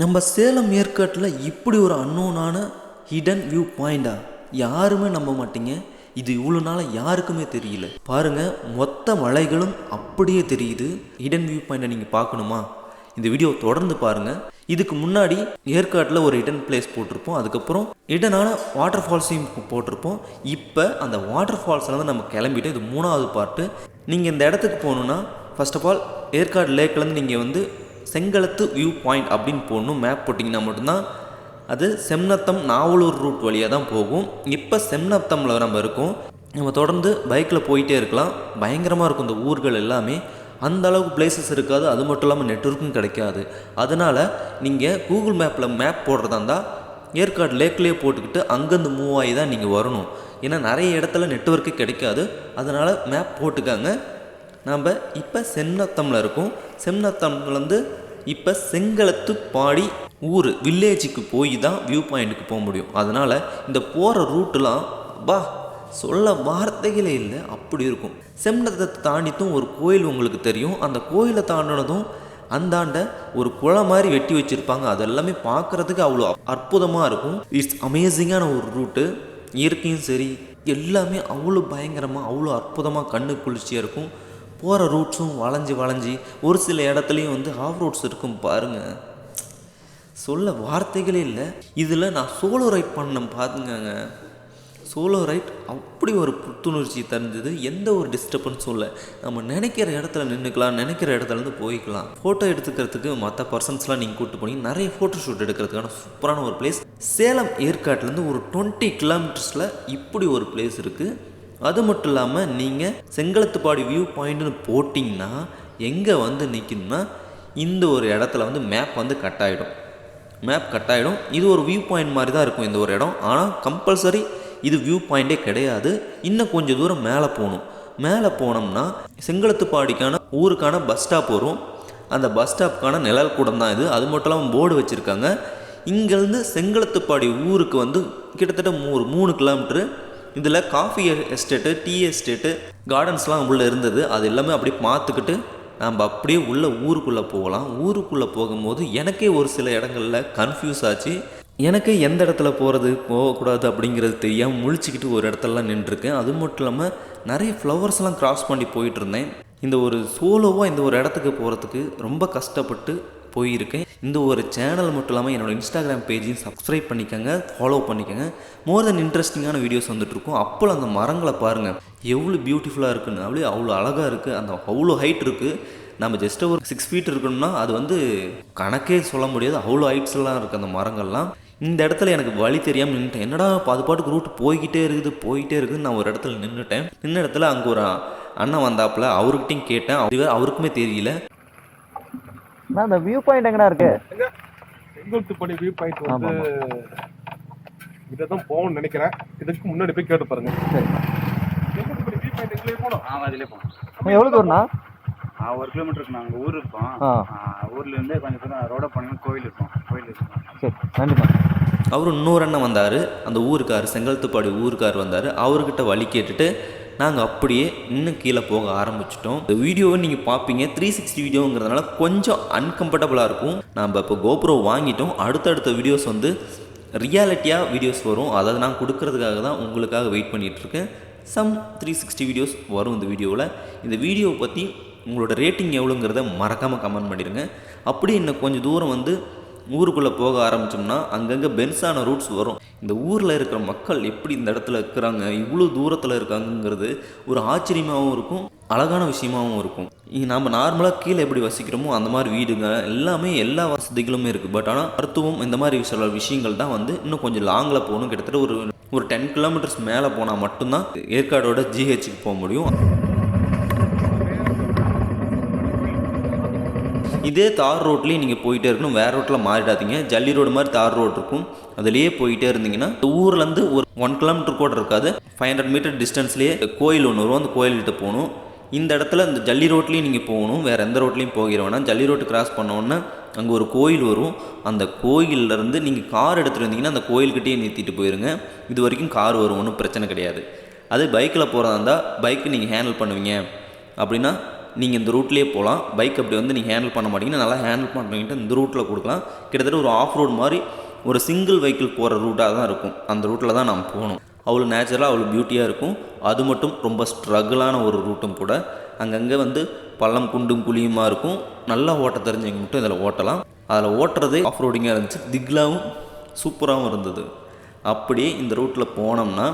நம்ம சேலம் ஏற்காட்டில் இப்படி ஒரு அன்னோனான ஹிடன் வியூ பாயிண்டா யாருமே நம்ப மாட்டீங்க. இது இவ்வளோ நாளாக யாருக்குமே தெரியல. பாருங்க மொத்த மலைகளும் அப்படியே தெரியுது. ஹிடன் வியூ பாயிண்டை நீங்கள் பார்க்கணுமா? இந்த வீடியோ தொடர்ந்து பாருங்கள் இதுக்கு முன்னாடி ஏற்காட்டில் ஒரு ஹிடன் பிளேஸ் போட்டிருப்போம். அதுக்கப்புறம் இடனான வாட்டர் ஃபால்ஸையும் போட்டிருப்போம். இப்போ அந்த வாட்டர் ஃபால்ஸ்லேருந்து நம்ம கிளம்பிட்டு இது மூணாவது பார்ட்டு நீங்கள் இந்த இடத்துக்கு போகணுன்னா ஃபர்ஸ்ட் ஆஃப் ஆல் ஏற்காடு லேக்லேருந்து நீங்கள் வந்து செங்கலத்து வியூ பாயிண்ட் அப்படின்னு போடணும் மேப் போட்டிங்கன்னா மட்டும்தான் அது செம்னத்தம் நாவலூர் ரூட் வழியாக தான் போகும். இப்போ செம்னத்தமில் நம்ம இருக்கோம். நம்ம தொடர்ந்து பைக்கில் போயிட்டே இருக்கலாம். பயங்கரமாக இருக்கும் இந்த ஊர்கள் எல்லாமே. அந்த அளவுக்கு பிளேசஸ் இருக்காது. அது மட்டும் இல்லாமல் நெட்ஒர்க்கும் கிடைக்காது. அதனால் நீங்கள் கூகுள் மேப்பில் மேப் போடுறதா இருந்தால் ஏற்காடு லேக்லேயே போட்டுக்கிட்டு அங்கேருந்து மூவ் ஆகி தான் நீங்கள் வரணும். ஏன்னா நிறைய இடத்துல நெட்ஒர்க்கு கிடைக்காது. அதனால் மேப் போட்டுக்காங்க. நாம் இப்போ செந்நத்தமில் இருக்கோம். செம்னத்தம்லேருந்து இப்போ செங்கலத்து பாடி ஊர் வில்லேஜுக்கு போய் தான் வியூ பாயிண்ட்டுக்கு போக முடியும். அதனால் இந்த போகிற ரூட்டெலாம் பா சொல்ல வார்த்தைகளே இல்லை அப்படி இருக்கும். செம்னத்தை தாண்டித்தும் ஒரு கோயில் உங்களுக்கு தெரியும். அந்த கோயிலை தாண்டினதும் அந்தாண்ட ஒரு குளம் மாதிரி வெட்டி வச்சுருப்பாங்க. அது எல்லாமே பார்க்குறதுக்கு அவ்வளோ அற்புதமாக இருக்கும். இட்ஸ் அமேசிங்கான ஒரு ரூட்டு இயற்கையும் சரி எல்லாமே அவ்வளோ பயங்கரமாக அவ்வளோ அற்புதமாக கண்ணு குளிர்ச்சியாக இருக்கும். போகிற ரூட்ஸும் வளைஞ்சி வளைஞ்சி ஒரு சில இடத்துலையும் வந்து ஆஃப் ரோட்ஸ் இருக்கும் பாருங்கள் சொல்ல வார்த்தைகளே இல்லை. இதில் நான் சோலோ ரைட் பண்ணேன் பார்த்துங்கங்க சோலோ ரைட் அப்படி ஒரு புத்துணர்ச்சி தந்தது. எந்த ஒரு டிஸ்டர்பன்ஸும் இல்லை. நம்ம நினைக்கிற இடத்துல நின்றுக்கலாம் நினைக்கிற இடத்துலேருந்து போய்க்கலாம். ஃபோட்டோ எடுத்துக்கிறதுக்கு மற்ற பர்சன்ஸ்லாம் நீங்கள் கூப்பிட்டு போனீங்க நிறைய ஃபோட்டோ ஷூட் எடுக்கிறதுக்கான சூப்பரான ஒரு பிளேஸ் சேலம் ஏற்காட்டிலேருந்து ஒரு டுவெண்ட்டி கிலோமீட்டர்ஸில் இப்படி ஒரு பிளேஸ் இருக்குது அது மட்டும் இல்லாமல் நீங்கள் செங்கலத்துப்பாடி வியூ பாயிண்ட்னு போட்டிங்கன்னா எங்கே வந்து நிற்கணும்னா இந்த ஒரு இடத்துல வந்து மேப் வந்து கட் ஆகிடும் மேப் கட் ஆகிடும் இது ஒரு வியூ பாயிண்ட் மாதிரி தான் இருக்கும் இந்த ஒரு இடம். ஆனால் கம்பல்சரி இது வியூ பாயிண்டே கிடையாது. இன்னும் கொஞ்சம் தூரம் மேலே போகணும். மேலே போனோம்னா செங்கலத்துப்பாடிக்கான ஊருக்கான பஸ் ஸ்டாப் வரும். அந்த பஸ் ஸ்டாப்புக்கான நிழல் கூடம் தான் இது. அது மட்டும் இல்லாமல் போர்டு வச்சுருக்காங்க. இங்கேருந்து செங்கலத்துப்பாடி ஊருக்கு வந்து கிட்டத்தட்ட ஒரு மூணு கிலோமீட்ரு இதில் காஃபி எஸ்டேட்டு டீ எஸ்டேட்டு கார்டன்ஸ்லாம் உள்ளே இருந்தது. அது எல்லாமே அப்படியே பார்த்துக்கிட்டு நம்ம அப்படியே உள்ள ஊருக்குள்ளே போகலாம். ஊருக்குள்ளே போகும்போது எனக்கே ஒரு சில இடங்களில் கன்ஃபியூஸ் ஆச்சு. எனக்கு எந்த இடத்துல போகிறது போகக்கூடாது அப்படிங்கிறது தெரியாமல் முழிச்சிக்கிட்டு ஒரு இடத்துலலாம் நின்றுருக்கேன். அது மட்டும் இல்லாமல் நிறைய ஃப்ளவர்ஸ்லாம் கிராஸ் பண்ணி போயிட்டு இருந்தேன். இந்த ஒரு சோலோவாக இந்த ஒரு இடத்துக்கு போகிறதுக்கு ரொம்ப கஷ்டப்பட்டு போயிருக்கேன். இந்த ஒரு சேனல் மட்டும் இல்லாமல் என்னோடய இன்ஸ்டாகிராம் பேஜையும் சப்ஸ்கிரைப் பண்ணிக்கோங்க ஃபாலோ பண்ணிக்கோங்க. மோர் தென் இன்ட்ரெஸ்டிங்கான வீடியோஸ் வந்துட்டுருக்கும். அப்போ அந்த மரங்களை பாருங்கள் எவ்வளோ பியூட்டிஃபுல்லாக இருக்குன்னு. அப்படியே அவ்வளோ அழகாக இருக்குது அந்த அவ்வளோ ஹைட் இருக்குது நம்ம ஜஸ்ட் ஒரு சிக்ஸ் ஃபீட் இருக்கணும்னா அது வந்து கணக்கே சொல்ல முடியாது. அவ்வளோ ஹைட்ஸ்லாம் இருக்குது அந்த மரங்கள்லாம். இந்த இடத்துல எனக்கு வழி தெரியாமல் நின்றுட்டேன் என்னடா அது பாட்டுக்கு ரூட் போய்கிட்டே இருக்குது போய்கிட்டே இருக்குதுன்னு நான் ஒரு இடத்துல நின்றுட்டேன் நின்ன இடத்துல அங்கே ஒரு அண்ணன் வந்தாப்புல அவர்கிட்டையும் கேட்டேன். அவர் அவருக்குமே தெரியல. அண்ணா இந்த வியூ பாயிண்ட் எங்கடா இருக்கு செங்கோட்டுப்படி வியூ பாயிண்ட் வந்து இதான் போகணும்னு நினைக்கிறேன். இதுக்கு முன்னாடி போய் கேட்டு பாருங்க. சரி. செங்கோட்டுப்படி வியூ பாயிண்ட் எங்களே போனோம் ஆமாம் அதிலே போகணும். தூரம்ண்ணா? ஆ, ஒரு கிலோமீட்டருக்கு நாங்கள் ஊர் இருக்கோம். ஊர்ல இருந்து கொஞ்சம் தூரம் ரோட போனீங்கன்னா கோயில் இருக்கும். கோயில் இருக்கும். சரி நன்றிண்ணா அவர் இன்னொரு அண்ணன் வந்தார். அந்த ஊருக்கார் செங்கல்த்துப்பாடி ஊருக்கார் வந்தார். அவர்கிட்ட வழி கேட்டுட்டு நாங்கள் அப்படியே இன்னும் கீழே போக ஆரம்பிச்சிட்டோம். இந்த வீடியோவை நீங்கள் பார்ப்பீங்க த்ரீ சிக்ஸ்டி வீடியோங்கிறதுனால கொஞ்சம் அன்கம்ஃபர்டபுளாக இருக்கும். நம்ம இப்போ கோப்ரோ வாங்கிட்டோம். அடுத்தடுத்த வீடியோஸ் வந்து ரியாலிட்டியாக வீடியோஸ் வரும். அதாவது நான் கொடுக்கறதுக்காக தான் உங்களுக்காக வெயிட் பண்ணிகிட்ருக்கேன் சம் த்ரீ சிக்ஸ்டி வீடியோஸ் வரும் இந்த வீடியோவில். இந்த வீடியோவை பற்றி உங்களோட ரேட்டிங் எவ்வளோங்கிறத மறக்காமல் கமெண்ட் பண்ணிடுங்க. அப்படியே இன்னும் கொஞ்சம் தூரம் வந்து ஊருக்குள்ளே போக ஆரம்பித்தோம்னா அங்கங்கே பென்ஸான ரூட்ஸ் வரும். இந்த ஊரில் இருக்கிற மக்கள் எப்படி இந்த இடத்துல இருக்கிறாங்க இவ்வளோ தூரத்தில் இருக்காங்கங்கிறது ஒரு ஆச்சரியமாகவும் இருக்கும் அழகான விஷயமாகவும் இருக்கும். நாம் நார்மலாக கீழே எப்படி வசிக்கிறோமோ அந்த மாதிரி வீடுங்க எல்லாமே எல்லா வசதிகளுமே இருக்குது பட் ஆனால் மருத்துவம் இந்த மாதிரி சில விஷயங்கள் தான் வந்து இன்னும் கொஞ்சம் லாங்கில் போகணும். கிட்டத்தட்ட ஒரு ஒரு டென் கிலோமீட்டர்ஸ் மேலே போனால் மட்டும்தான் ஏற்காடோட ஜிஹெச்சுக்கு போக முடியும். இதே தார் ரோட்லேயும் நீங்கள் போயிட்டே இருக்கணும். வேறு ரோட்டில் மாறிடாதீங்க. ஜல்லி ரோடு மாதிரி தார் ரோடு இருக்கும். அதுலேயே போயிட்டே இருந்தீங்கன்னா ஊர்லேருந்து ஒரு ஒன் கிலோமீட்டர் கூட இருக்காது. ஃபைவ் ஹண்ட்ரட் மீட்டர் டிஸ்டன்ஸ்லேயே கோயில் ஒன்று வரும். அந்த கோயில்கிட்ட போகணும். இந்த இடத்துல இந்த ஜல்லி ரோட்லேயும் நீங்கள் போகணும். வேறு எந்த ரோட்லேயும் போகிற வேணாம். ஜல்லி ரோட்டு கிராஸ் பண்ணோன்னே அங்கே ஒரு கோயில் வரும். அந்த கோயிலேருந்து நீங்கள் கார் எடுத்துகிட்டு வந்தீங்கன்னா அந்த கோயில்கிட்டயே நிறுத்திட்டு போயிருங்க. இது வரைக்கும் கார் வரும். ஒன்றும் பிரச்சனை கிடையாது. அதே பைக்கில் போகிறதா இருந்தால் பைக்கு நீங்கள் ஹேண்டில் பண்ணுவீங்க. அப்படின்னா நீங்கள் இந்த ரூட்லேயே போகலாம். பைக் அப்படி வந்து நீங்கள் ஹேண்டில் பண்ண மாட்டீங்கன்னா நல்லா ஹேண்டில் பண்ணுறீங்கன்ட்டு இந்த ரூட்டில் கொடுக்கலாம். கிட்டத்தட்ட ஒரு ஆஃப் ரோட் மாதிரி ஒரு சிங்கிள் வெஹிக்கிள் போகிற ரூட்டாக தான் இருக்கும். அந்த ரூட்டில் தான் நம்ம போகணும். அவ்வளோ நேச்சுரலாக அவ்வளோ பியூட்டியாக இருக்கும். அது மட்டும் ரொம்ப ஸ்ட்ரகிளான ஒரு ரூட்டும் கூட. அங்கங்கே வந்து பள்ளம் குண்டும் குழியுமாக இருக்கும். நல்லா ஓட்ட தெரிஞ்சவங்க மட்டும் இதில் ஓட்டலாம். அதில் ஓட்டுறதே ஆஃப் ரோடிங்காக இருந்துச்சு. திக்லாவும் சூப்பராகவும் இருந்தது. அப்படியே இந்த ரூட்டில் போனோம்னா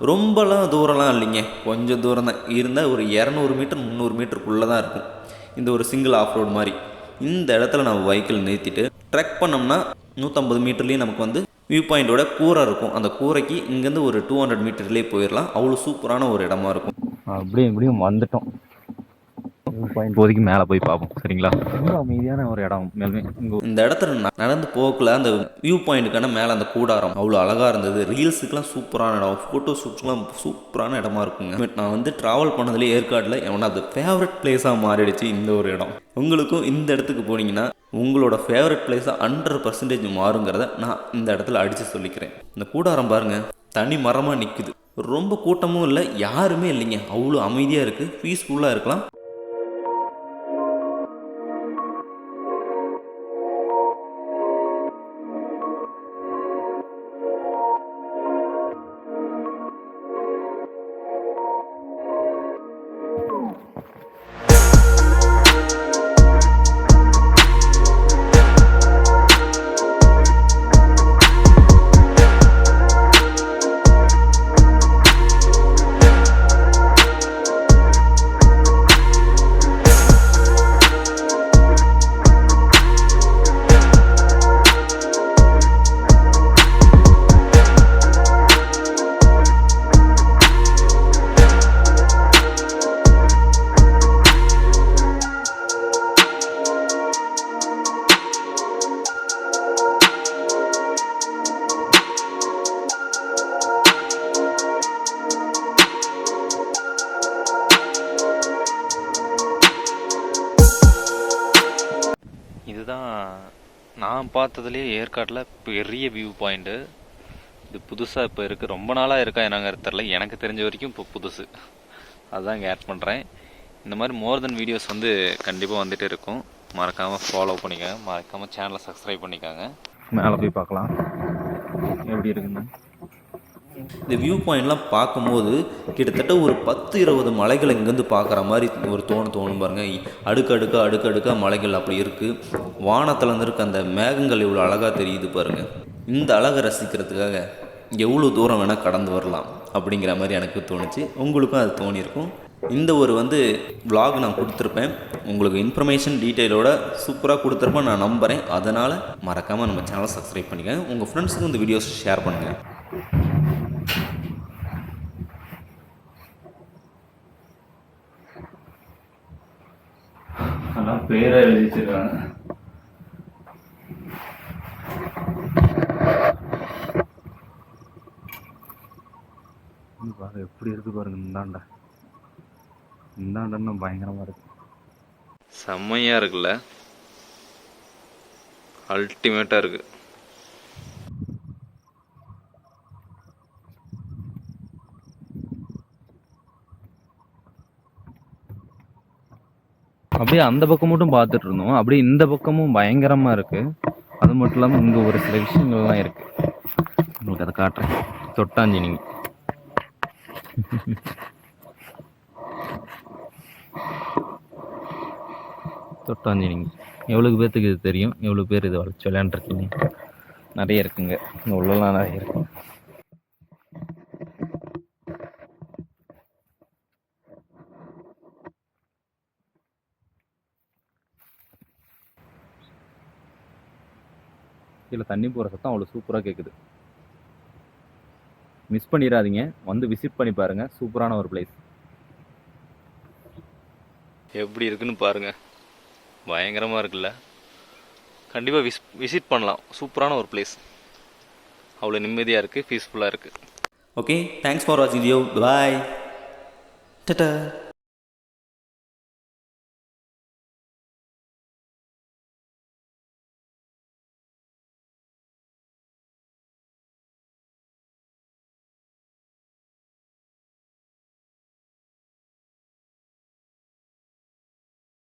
ரொம்பலாம் தூரம்லாம் இல்லைங்க. கொஞ்சம் தூரம் தான். இருந்தால் ஒரு இரநூறு மீட்டர் முந்நூறு மீட்டருக்குள்ளே தான் இருக்கும். இந்த ஒரு சிங்கிள் ஆஃப் ரோடு மாதிரி. இந்த இடத்துல நம்ம வைக்கிள் நிறுத்திட்டு ட்ரெக் பண்ணோம்னா நூற்றம்பது மீட்டர்லேயும் நமக்கு வந்து வியூ பாயிண்ட்டோட கூரை இருக்கும். அந்த கூரைக்கு இங்கேருந்து ஒரு டூ ஹண்ட்ரட் மீட்டர்லேயே போயிடலாம். அவ்வளோ சூப்பரான ஒரு இடமா இருக்கும். அப்படியே இப்படியும் வந்துட்டோம். இப்போதைக்கு மேலே போய் பார்ப்போம் சரிங்களா? ரொம்ப அமைதியான ஒரு இடம் மேலுமே இந்த இடத்துல நடந்து போகல அந்த வியூ பாயிண்ட்டுக்கான மேலே அந்த கூடாரம் அவ்வளோ அழகாக இருந்தது. ரீல்ஸுக்கெலாம் சூப்பரான இடம். ஃபோட்டோ ஷூட்ஸ்லாம் சூப்பரான இடமா இருக்குங்க. நான் வந்து ட்ராவல் பண்ணதுலேயே ஏற்காட்டில் என்னோட அது ஃபேவரட் பிளேஸாக மாறிடுச்சு இந்த ஒரு இடம். உங்களுக்கும் இந்த இடத்துக்கு போனீங்கன்னா உங்களோட ஃபேவரட் பிளேஸாக ஹண்ட்ரட் பர்சன்டேஜ் மாறுங்கிறத நான் இந்த இடத்துல அடித்து சொல்லிக்கிறேன். இந்த கூடாரம் பாருங்க தனி மரமாக நிற்குது ரொம்ப கூட்டமும் இல்லை யாருமே இல்லைங்க. அவ்வளோ அமைதியாக இருக்குது பீஸ்ஃபுல்லாக இருக்கலாம். இதுதான் நான் பார்த்ததுலேயே ஏற்காட்டில் பெரிய வியூ பாயிண்ட்டு இது புதுசாக இப்போ இருக்குது ரொம்ப நாளாக இருக்கா என்னங்கிறது தெரில எனக்கு தெரிஞ்ச வரைக்கும் இப்போ புதுசு. அதுதான் இங்கே ஆட் பண்ணுறேன் இந்த மாதிரி மோர் தென் வீடியோஸ் வந்து கண்டிப்பாக வந்துட்டு இருக்கும். மறக்காமல் ஃபாலோ பண்ணிக்கோங்க. மறக்காமல் சேனலை சப்ஸ்கிரைப் பண்ணிக்கோங்க. மேலே போய் பார்க்கலாம். எப்படி இருக்குன்னு. இந்த வியூ பாயிண்ட்லாம் பார்க்கும்போது கிட்டத்தட்ட ஒரு பத்து இருபது மலைகளை இங்கேருந்து பார்க்குற மாதிரி ஒரு தோணு தோணும் பாருங்க. அடுக்கு அடுக்கா அடுக்கு மலைகள் அப்படி இருக்குது வானத்தில் இருந்து இருக்க அந்த மேகங்கள் இவ்வளோ அழகாக தெரியுது பாருங்க. இந்த அழகை ரசிக்கிறதுக்காக எவ்வளோ தூரம் வேணால் கடந்து வரலாம் அப்படிங்கிற மாதிரி எனக்கு தோணுச்சு. உங்களுக்கும் அது தோணியிருக்கும். இந்த ஒரு வந்து vlog நான் கொடுத்துருப்பேன். உங்களுக்கு இன்ஃபர்மேஷன் டீட்டெயிலோட சூப்பராக கொடுத்துருப்பேன். நான் நம்புகிறேன் அதனால் மறக்காமல் நம்ம சேனலை சப்ஸ்கிரைப் பண்ணிக்கங்க. உங்கள் ஃப்ரெண்ட்ஸுக்கும் இந்த வீடியோஸ் ஷேர் பண்ணுங்கள் பேராக எழுதி வச்சிருக்காங்க பாருங்க எப்படி இருக்கு பாருங்க இந்தாண்ட. இந்தாண்டன்னு பயங்கரமா இருக்கு. செம்மையா இருக்குல்ல. அல்டிமேட்டா இருக்கு. அப்படியே அந்த பக்கம் மட்டும் பார்த்துட்டு இருந்தோம் அப்படியே இந்த பக்கமும் பயங்கரமா இருக்கு. அது மட்டும் இல்லாமல் இங்கே ஒரு சில விஷயங்கள்லாம் இருக்கு. உங்களுக்கு அதை காட்டுறேன். தொட்டாஞ்சினிங்க தொட்டாஞ்சினிங்க எவ்வளோ பேர்த்துக்கு இது தெரியும்? எவ்வளோ பேர் இதை வளர்ச்சி விளையாண்டுருக்கீங்க? நிறைய இருக்குங்க. உள்ளலாம் நிறைய இருக்குது கீழே தண்ணி போகிற சத்தம் அவ்வளோ சூப்பராக கேட்குது மிஸ் பண்ணிடாதீங்க. வந்து விசிட் பண்ணி பாருங்க. சூப்பரான ஒரு பிளேஸ் எப்படி இருக்குன்னு பாருங்க. பயங்கரமாக இருக்குல்ல. கண்டிப்பாக விஸ் விசிட் பண்ணலாம். சூப்பரான ஒரு பிளேஸ் அவ்வளோ நிம்மதியாக இருக்குது பீஸ்ஃபுல்லாக இருக்குது Okay, thanks for watching video. Bye. Ta-ta.